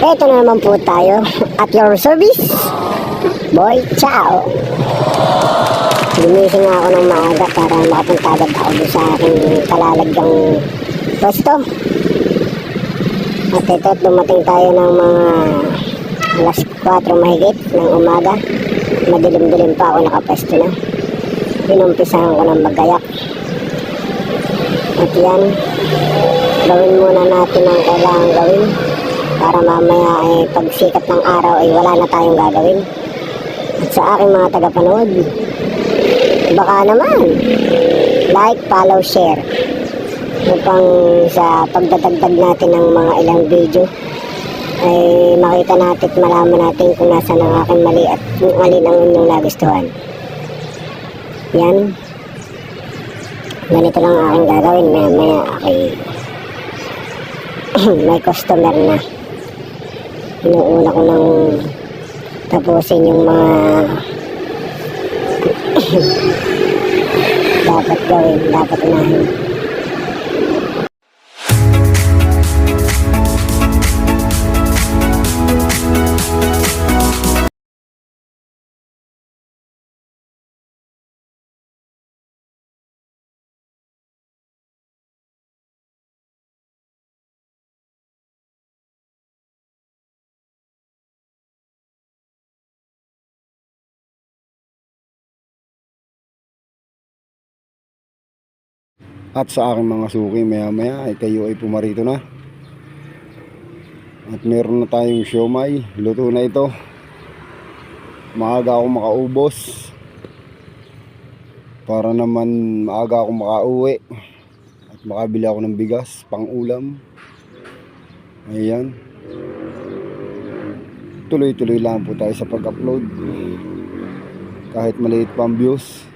Ito na naman po tayo at your service. Boy, ciao. Gumising ako ng maaga para makapunta agad ako doon sa aking kalalaggang pwesto. At ito, dumating tayo ng mga alas 4 mahigit ng umaga. Madilim-dilim pa ako nakapwesto na. Pinumpisahan ko ng magayak. At yan, gawin muna natin ang kailangan gawin para mamaya ay pagsikat ng araw ay wala na tayong gagawin. At sa aking mga tagapanood, baka naman, like, follow, share upang sa pagdadagdag natin ng mga ilang video ay makita natin at malaman natin kung nasa ang aking mali at kung alin ang inyong nagustuhan. Yan. Ganito lang ang aking gagawin. Maya maya ay may customer na. Inuuna ko nang tapusin yung mga dapat gawin, dapat unahin. At sa aking mga suki maya maya ay kayo ay pumarito na. At meron na tayong siomay. Luto na ito. Maaga ako makaubos. Para naman maaga ako makauwi. At makabili ako ng bigas pang ulam. Ayan. Tuloy-tuloy lang po tayo sa pag-upload. Kahit maliit pa ang views.